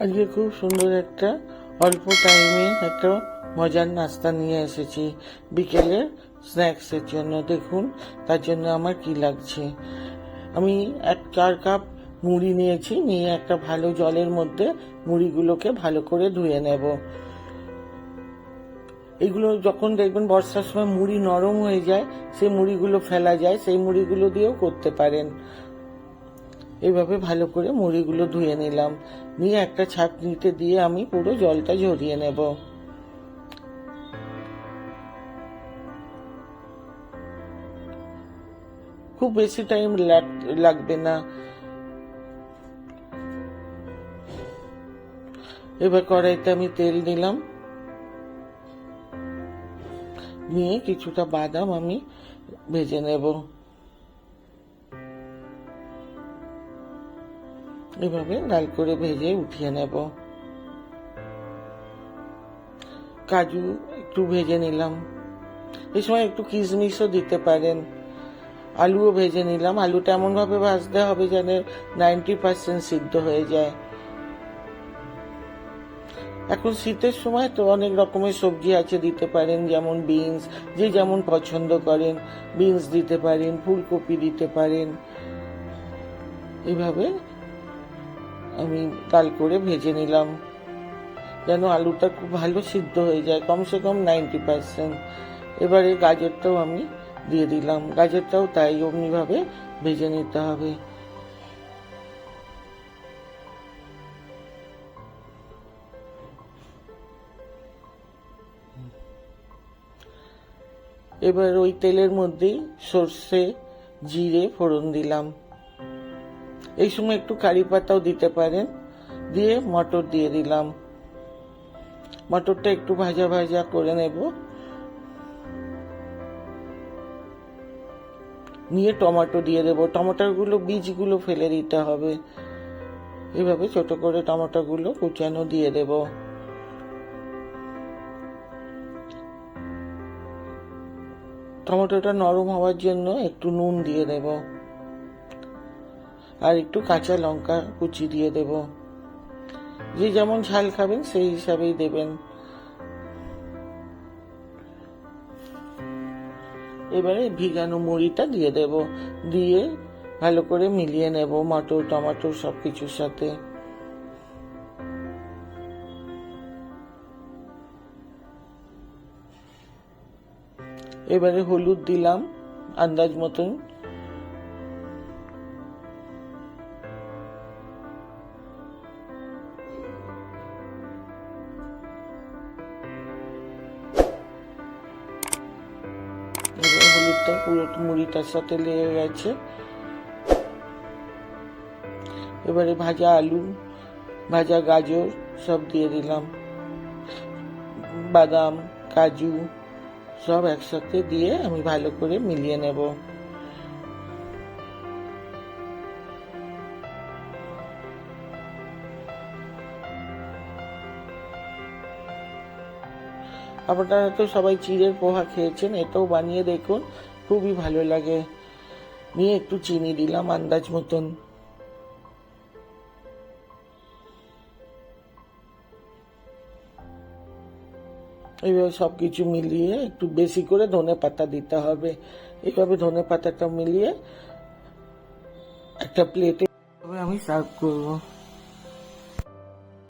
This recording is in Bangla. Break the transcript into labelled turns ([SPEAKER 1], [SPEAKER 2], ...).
[SPEAKER 1] আজকে খুব সুন্দর একটা অল্প টাইমে একটা মজার নাস্তা নিয়ে এসেছি। বিকেলের স্ন্যাক্সের জন্য। দেখুন, তার জন্য আমার কি লাগছে। আমি এক চার কাপ মুড়ি নিয়েছি, নিয়ে একটা ভালো জলের মধ্যে মুড়িগুলোকে ভালো করে ধুয়ে নেব। এগুলো যখন দেখবেন বর্ষার সময় মুড়ি নরম হয়ে যায়, সেই মুড়িগুলো ফেলা যায়, সেই মুড়িগুলো দিয়েও করতে পারেন। এইভাবে ভালো করে মুড়িগুলো ধুয়ে নিলাম। নিয়ে একটা ছাঁকনিতে দিয়ে আমি পুরো জলটা ঝরিয়ে নেব। খুব বেশি টাইম লাগবে না। এবার কড়াইতে আমি তেল দিলাম নিয়ে কিছুটা বাদাম আমি ভেজে নেব। এভাবে লাল করে ভেজে উঠিয়ে নেব। কাজু একটু ভেজে নিলাম। এই সময় একটু কিশমিশও দিতে পারেন। আলুও ভেজে নিলাম। আলুটা এমনভাবে ভাজতে হবে যেন নাইনটি পার্সেন্ট সিদ্ধ হয়ে যায়। এখন শীতের সময় তো অনেক রকমের সবজি আছে দিতে পারেন, যেমন বিনস। যে যেমন পছন্দ করেন, বিনস দিতে পারেন, ফুলকপি দিতে পারেন। এভাবে আমি লাল করে ভেজে নিলাম। যেন আলুটা খুব ভালো সিদ্ধ হয়ে যায়, কমসে কম নাইনটি পার্সেন্ট। এবারে গাজরটাও আমি দিয়ে দিলাম। গাজরটাও তাই অমনিভাবে ভেজে নিতে হবে। এবার ওই তেলের মধ্যেই সর্ষে, জিরে, ফোড়ন দিলাম। এই সময় একটু কারি পাতাও দিতে পারেন। দিয়ে মটর দিয়ে দিলাম। মটরটা একটু ভাজা ভাজা করে নেব। নিয়ে টমেটো দিয়ে দেবো। টমেটোগুলো, বীজগুলো ফেলে দিতে হবে। এভাবে ছোট করে টমেটোগুলো কুচানো দিয়ে দেবো। টমেটোটা নরম হওয়ার জন্য একটু নুন দিয়ে দেব। আর একটু কাঁচা লঙ্কা কুচি দিয়ে দেব। যে যেমন ঝাল খাবেন, সেই হিসাবেই দেবেন। এবারে ভিগানো মুড়িটা দিয়ে দেব। দিয়ে ভালো করে মিলিয়ে নেব মটর টমাটো সব কিছুর সাথে। এবারে হলুদ দিলাম, আন্দাজ মতন। এবার পুরো মুড়িটার সাথে লেগে গেছে। এবারে ভাজা আলু, ভাজা গাজর সব দিয়ে দিলাম। বাদাম, কাজু সব একসাথে দিয়ে আমি ভালো করে মিলিয়ে নেব। আপনারা তো সবাই চিড়ের পোহা খেয়েছেন, এটাও বানিয়ে দেখুন। খুবই ভালো লাগে। নিয়ে একটু চিনি দিলাম আন্দাজ মতন। এইভাবে সব কিছু মিলিয়ে একটু বেশি করে ধনে পাতা দিতে হবে। এইভাবে ধনে পাতাটা মিলিয়ে একটা প্লেটে আমি সার্ভ করব।